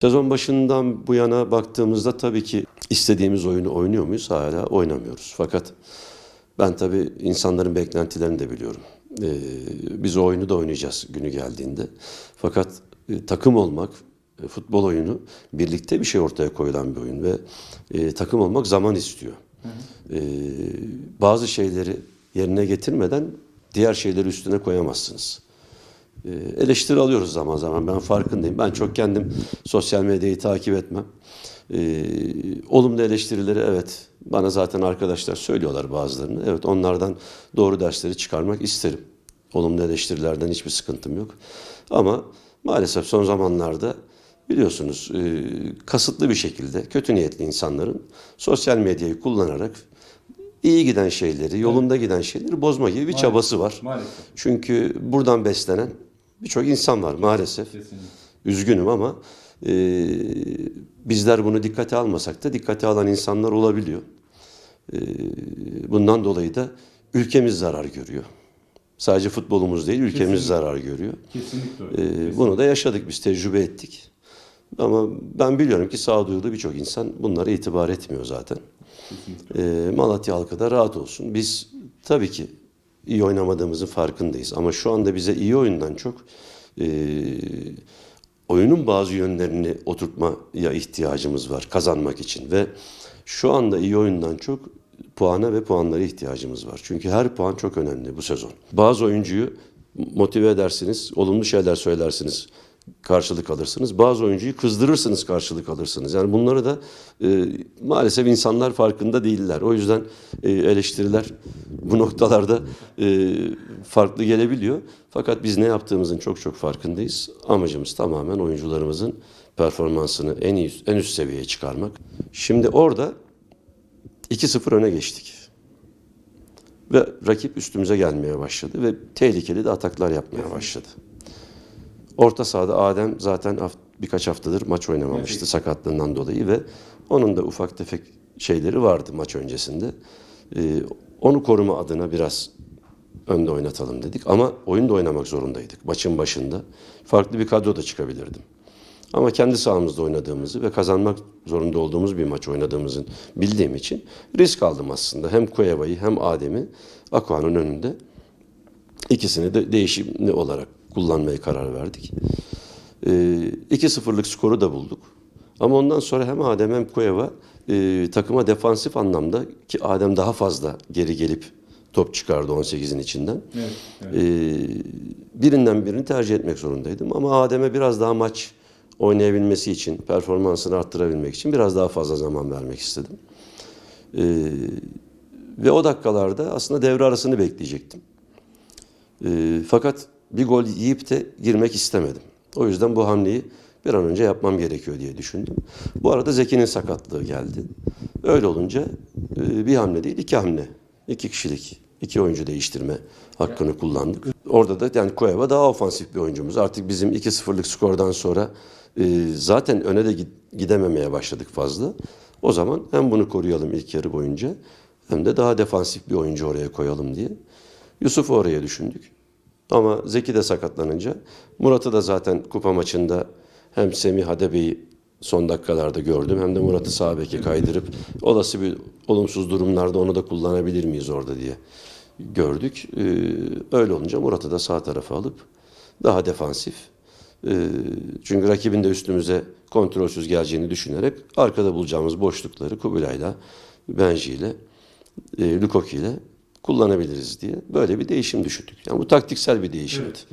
Sezon başından bu yana baktığımızda tabii ki istediğimiz oyunu oynuyor muyuz? Hala oynamıyoruz. Fakat ben tabii insanların beklentilerini de biliyorum. Ee, biz o oyunu da oynayacağız günü geldiğinde. Fakat e, takım olmak, e, futbol oyunu birlikte bir şey ortaya koyulan bir oyun ve e, takım olmak zaman istiyor. Ee, bazı şeyleri yerine getirmeden diğer şeyleri üstüne koyamazsınız. Ee, eleştiri alıyoruz zaman zaman ben farkındayım. Ben çok kendim sosyal medyayı takip etmem. Ee, olumlu eleştirileri evet bana zaten arkadaşlar söylüyorlar bazılarını. Evet onlardan doğru dersleri çıkarmak isterim. Olumlu eleştirilerden hiçbir sıkıntım yok. Ama maalesef son zamanlarda biliyorsunuz e, kasıtlı bir şekilde kötü niyetli insanların sosyal medyayı kullanarak iyi giden şeyleri, yolunda giden şeyleri bozma gibi bir çabası var. Maalesef. Çünkü buradan beslenen birçok insan var maalesef. Kesinlikle. Üzgünüm ama e, bizler bunu dikkate almasak da dikkate alan insanlar olabiliyor. E, bundan dolayı da ülkemiz zarar görüyor. Sadece futbolumuz değil, ülkemiz Kesinlikle. zarar görüyor. Kesinlikle öyle. E, Kesinlikle. bunu da yaşadık, biz tecrübe ettik. Ama ben biliyorum ki sağduyulu birçok insan bunlara itibar etmiyor zaten. Kesinlikle. E, Malatya halkı da rahat olsun. Biz tabii ki iyi oynamadığımızın farkındayız. Ama şu anda bize iyi oyundan çok e, oyunun bazı yönlerini oturtmaya ihtiyacımız var kazanmak için. Ve şu anda iyi oyundan çok puana ve puanlara ihtiyacımız var. Çünkü her puan çok önemli bu sezon. Bazı oyuncuyu motive edersiniz, olumlu şeyler söylersiniz, karşılık alırsınız. Bazı oyuncuyu kızdırırsınız, karşılık alırsınız. Yani bunları da e, maalesef insanlar farkında değiller. O yüzden e, eleştiriler bu noktalarda e, farklı gelebiliyor. Fakat biz ne yaptığımızın çok çok farkındayız. Amacımız tamamen oyuncularımızın performansını en iyi en üst seviyeye çıkarmak. Şimdi orada 2-0 öne geçtik. Ve rakip üstümüze gelmeye başladı ve tehlikeli de ataklar yapmaya başladı. Orta sahada Adem zaten haft- birkaç haftadır maç oynamamıştı Evet. sakatlığından dolayı ve onun da ufak tefek şeyleri vardı maç öncesinde. Ee, onu koruma adına biraz önde oynatalım dedik ama oyun da oynamak zorundaydık maçın başında. Farklı bir kadro da çıkabilirdim. Ama kendi sahamızda oynadığımızı ve kazanmak zorunda olduğumuz bir maç oynadığımızın bildiğim için risk aldım aslında. Hem Koyeva'yı hem Adem'i Aqua'nın önünde ikisini de değişimli olarak kullanmaya karar verdik. Ee, 2-0'lık skoru da bulduk. Ama ondan sonra hem Adem hem Koyeva e, takıma defansif anlamda ki Adem daha fazla geri gelip top çıkardı 18'in içinden. Evet, evet. Ee, birinden birini tercih etmek zorundaydım. Ama Adem'e biraz daha maç oynayabilmesi için, performansını arttırabilmek için biraz daha fazla zaman vermek istedim. Ee, ve o dakikalarda aslında devre arasını bekleyecektim. Ee, fakat bir gol yiyip de girmek istemedim. O yüzden bu hamleyi bir an önce yapmam gerekiyor diye düşündüm. Bu arada Zeki'nin sakatlığı geldi. Öyle olunca e, bir hamle değil iki hamle. iki kişilik, iki oyuncu değiştirme hakkını kullandık. Orada da yani Koeva daha ofansif bir oyuncumuz. Artık bizim 2-0'lık skordan sonra e, zaten öne de gid- gidememeye başladık fazla. O zaman hem bunu koruyalım ilk yarı boyunca hem de daha defansif bir oyuncu oraya koyalım diye. Yusuf'u oraya düşündük. Ama Zeki de sakatlanınca Murat'ı da zaten kupa maçında hem Semih Hadebe'yi son dakikalarda gördüm hem de Murat'ı sağ beke kaydırıp olası bir olumsuz durumlarda onu da kullanabilir miyiz orada diye gördük. Ee, öyle olunca Murat'ı da sağ tarafa alıp daha defansif ee, çünkü rakibin de üstümüze kontrolsüz geleceğini düşünerek arkada bulacağımız boşlukları Kubilay'la, Benji'yle, e, Lukoki ile kullanabiliriz diye böyle bir değişim düşündük. Yani bu taktiksel bir değişimdi. Evet.